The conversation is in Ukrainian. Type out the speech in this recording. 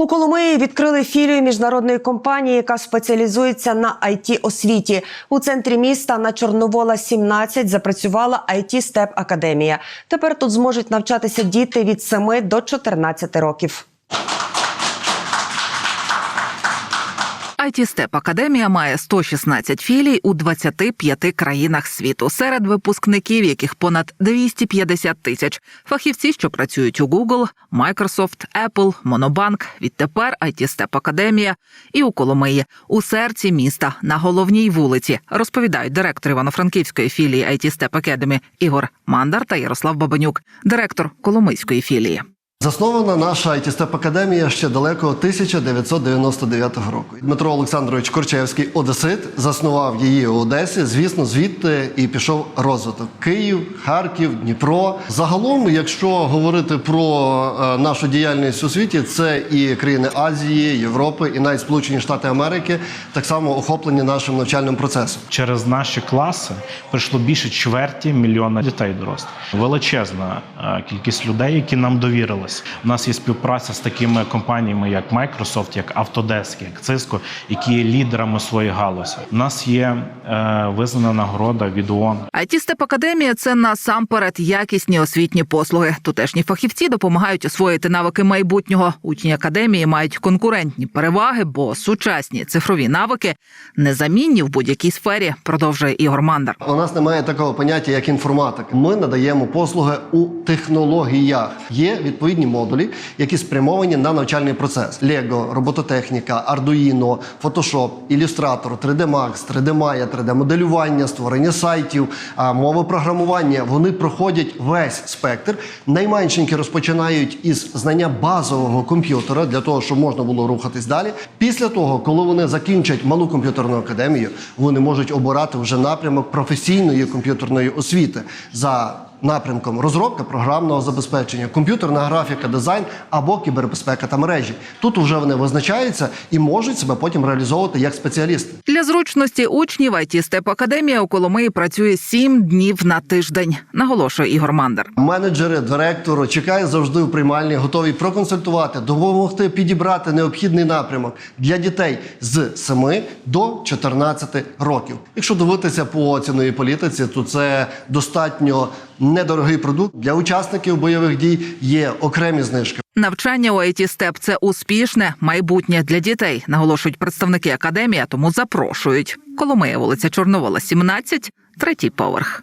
У Коломиї відкрили філію міжнародної компанії, яка спеціалізується на it освіті. У центрі міста на Чорновола 17 запрацювала it степ академія. Тепер тут зможуть навчатися діти від 7 до 14 років. IT Step Академія має 116 філій у 25 країнах світу. Серед випускників, яких понад 250 тисяч. Фахівці, що працюють у Google, Microsoft, Apple, Monobank. Відтепер IT Step Академія і у Коломиї у серці міста на головній вулиці. Розповідають директор Івано-Франківської філії IT Step Academy Ігор Мандар та Ярослав Бабанюк, директор Коломийської філії. Заснована наша it академія ще далеко 1999 року. Дмитро Олександрович Корчевський, одесит, заснував її у Одесі. Звісно, звідти і пішов розвиток. Київ, Харків, Дніпро. Загалом, якщо говорити про е, нашу діяльність у світі, це і країни Азії, Європи, і навіть Сполучені Штати Америки так само охоплені нашим навчальним процесом. Через наші класи прийшло більше чверті мільйона дітей дорослих. Величезна е, кількість людей, які нам довірились. У нас є співпраця з такими компаніями, як Microsoft, як Autodesk, як Cisco, які є лідерами своєї галузі. У нас є е, визнана нагорода від ООН it степ Академія це насамперед якісні освітні послуги. Тутешні фахівці допомагають освоїти навики майбутнього. Учні академії мають конкурентні переваги, бо сучасні цифрові навики незамінні в будь-якій сфері. Продовжує Ігор Мандар. У нас немає такого поняття, як інформатика. Ми надаємо послуги у технологіях. Є відповідні модулі, які спрямовані на навчальний процес: Lego, робототехніка, Arduino, Photoshop, Illustrator, 3D Max, 3D Maya, 3D моделювання, створення сайтів, мови програмування. Вони проходять весь спектр. Найменшенькі розпочинають із знання базового комп'ютера для того, щоб можна було рухатись далі. Після того, коли вони закінчать малу комп'ютерну академію, вони можуть обирати вже напрямок професійної комп'ютерної освіти за напрямком розробка програмного забезпечення, комп'ютерна графіка, дизайн або кібербезпека та мережі. Тут вже вони визначаються і можуть себе потім реалізовувати як спеціалісти. Для зручності учнів it степ Академія у Коломиї працює сім днів на тиждень. Наголошує Ігор Мандар. Менеджери, директору чекає завжди у приймальні, готові проконсультувати, допомогти підібрати необхідний напрямок для дітей з 7 до 14 років. Якщо дивитися по ціновій політиці, то це достатньо недорогий продукт для учасників бойових дій. Є окремі знижки. Навчання у it степ це успішне майбутнє для дітей, наголошують представники академії, тому запрошують. Коломия, вулиця Чорновола, 17, третій поверх.